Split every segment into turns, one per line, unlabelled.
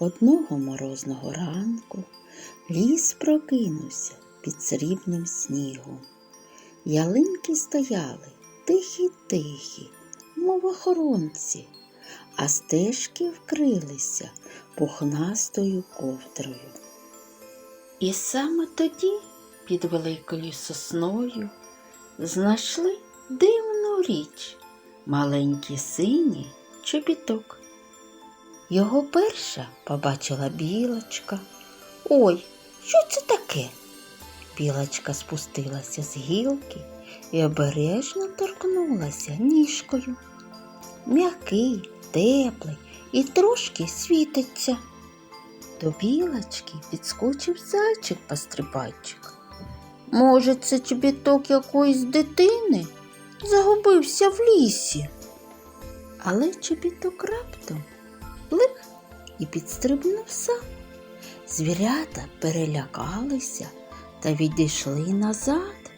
Одного морозного ранку ліс прокинувся під срібним снігом. Ялинки стояли тихі-тихі, мов охоронці, а стежки вкрилися пухнастою ковдрою. І саме тоді під великою сосною знайшли дивну річ маленький синій чобіток. Його перша побачила білочка. Ой, що це таке? Білочка спустилася з гілки і обережно торкнулася ніжкою. М'який, теплий і трошки світиться. До білочки підскочив зайчик пострибайчик. Може, це чобіток якоїсь дитини? Загубився в лісі. Але чобіток раптом і підстрибнув сам. Звірята перелякалися та відійшли назад.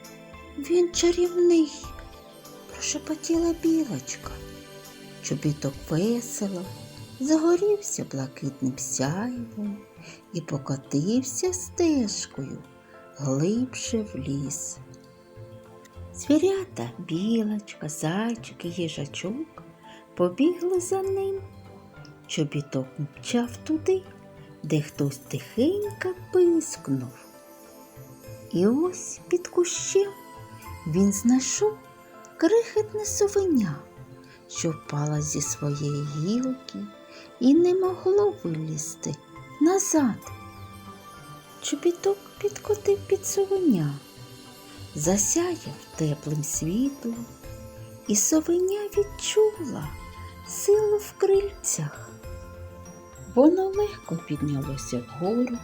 Він чарівний, прошепотіла білочка. Чобіток весело, загорівся блакитним сяйвом і покотився стежкою глибше в ліс. Звірята, білочка, зайчик і їжачок побігли за ним. Чобіток мчав туди, де хтось тихенько пискнув. І ось під кущем він знайшов крихітне совеня, що впало зі своєї гілки і не могло вилізти назад. Чобіток підкотив під совеня, засяяв теплим світлом, і совеня відчула силу в крильцях. Воно легко піднялося вгору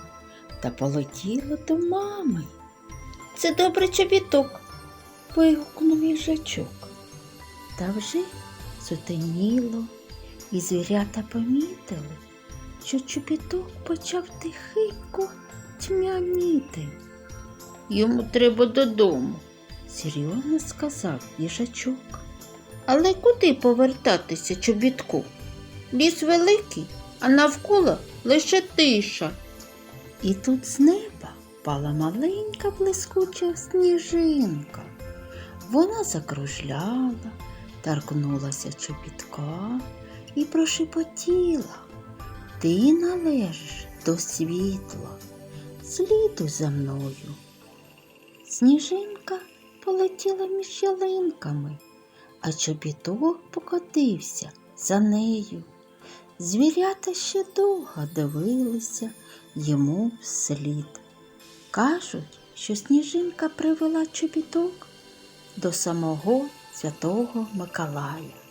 та полетіло до мами. Це добрий чобіток, вигукнув їжачок. Та вже сутеніло, і звірята помітили, що чобіток почав тихенько тьмяніти. Йому треба додому, серйозно сказав їжачок. Але куди повертатися чобітку? Ліс великий, а навколо лише тиша. І тут з неба впала маленька блискуча сніжинка. Вона закружляла, торкнулася чобітка і прошепотіла. Ти належиш до світла, сліду за мною. Сніжинка полетіла між ялинками, а чобіток покотився за нею. Звірята ще довго дивилися йому вслід. Кажуть, що сніжинка привела чобіток до самого святого Миколая.